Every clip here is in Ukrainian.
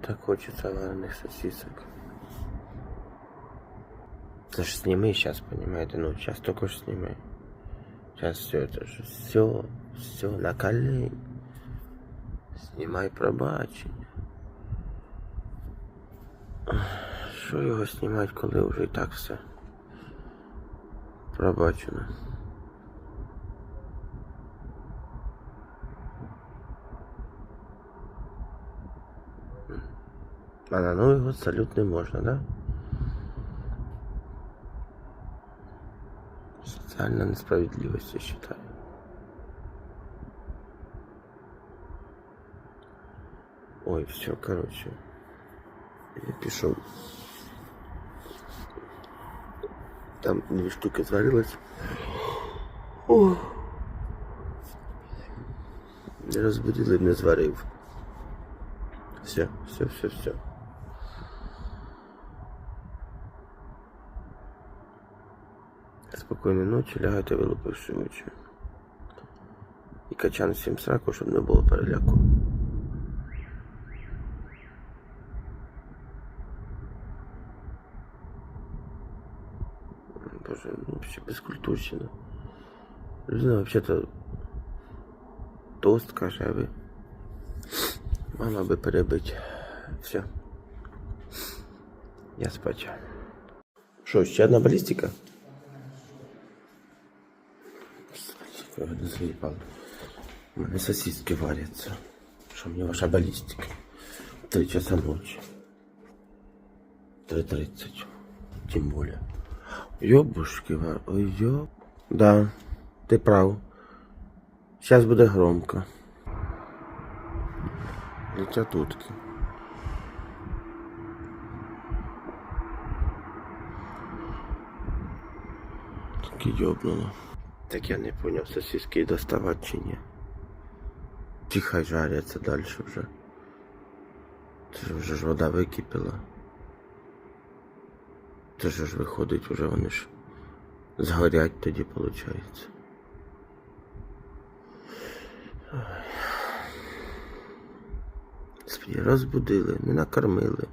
Так хочется вареных сосисок. Это ж сними сейчас, понимаете? Ну, сейчас только ж сними. Сейчас все это же, все, все на колени. Знімай пробачення. Що його знімати, коли вже і так все пробачено? А Новий год салют не можна, да? Социальная несправедливость, я считаю. Ой, все, короче. Я пішов. Там дві штуки зварилось. О. Не розбудили, не зварив. Все, все, все, все. Спокійної ночі, лягайте, вилупивши очі. І качан всім сраку, щоб не було переляку. Боже, ну вообще безкультурщина. Людина вообще-то тост каже, а ви мала би перебити. Все. Я спать. Що, ще одна балістика? Не заїбав. У мене сосиски варяться. Що мені ваша балістика? Три часа ночі. 3.30. Тем более. Ёбушки, ва- ой, ёб. Да, ти прав. Сейчас буде громко. Летять утки. Такі ёбнуло. Так я не понял, сосиски доставать чи ні. Чи хай жаряться далі вже. Це вже ж вода википіла. Це ж виходить, вже вони ж згорять тоді, виходить. Розбудили, не накормили.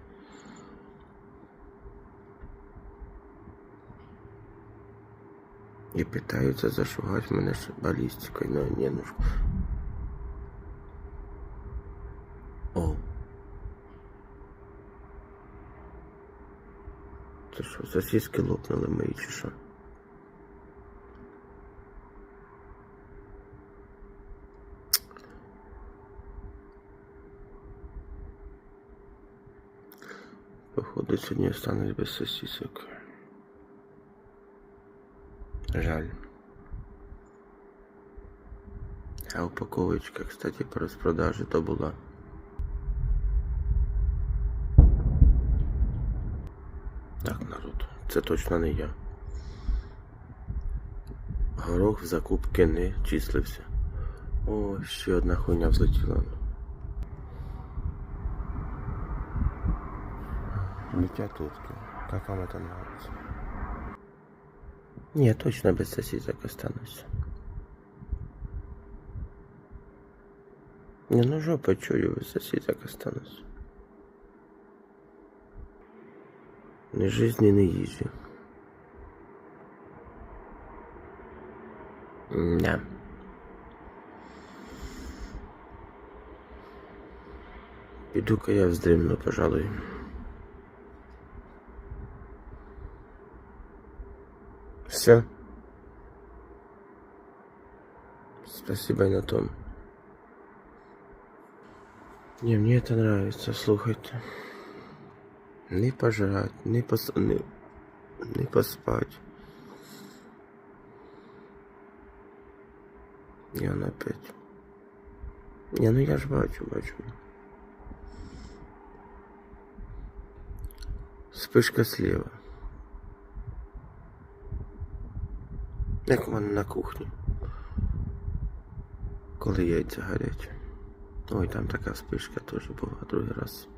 І питаються зашугати мене ж балістикою, ну не ну ж. О. Це що, сосиски лопнули мої чи що? Походу, сьогодні останусь без сосисок. Жаль. А упаковочка, кстати, по розпродажі то була. Так, народ, це точно не я. Горох в закупки не числився. О, ще одна хуйня взлетіла. Летят утки. Как вам это нравится? Не, точно без сосисок останусь. Не, ну жопа чую, без сосисок останусь. Ни жизни, ни їжі. Да. Піду-ка я вздремну, пожалуй. Все. Спасибо и на том. Не, мне это нравится, слухайте. Не пожрать, не, пос... не... не поспать. И он опять. Не, ну я ж бачу, бачу. Вспышка слева. Як у мене на кухні. Коли яйця гарять. Ой, там така вспишка теж була другий раз.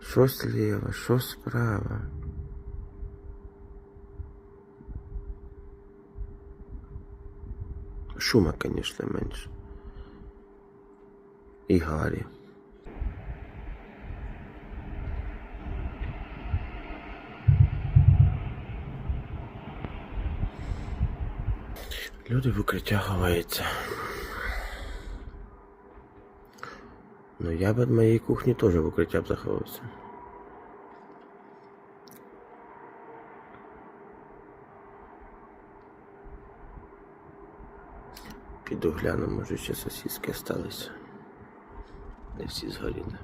Що зліва, що справа? Шума, конечно, менше. І гарі. Люди в укриття ховаються. Ну я б від моєї кухні теж в укриття б заховався. Піду гляну, може ще сосиски остались. Не всі згоріли.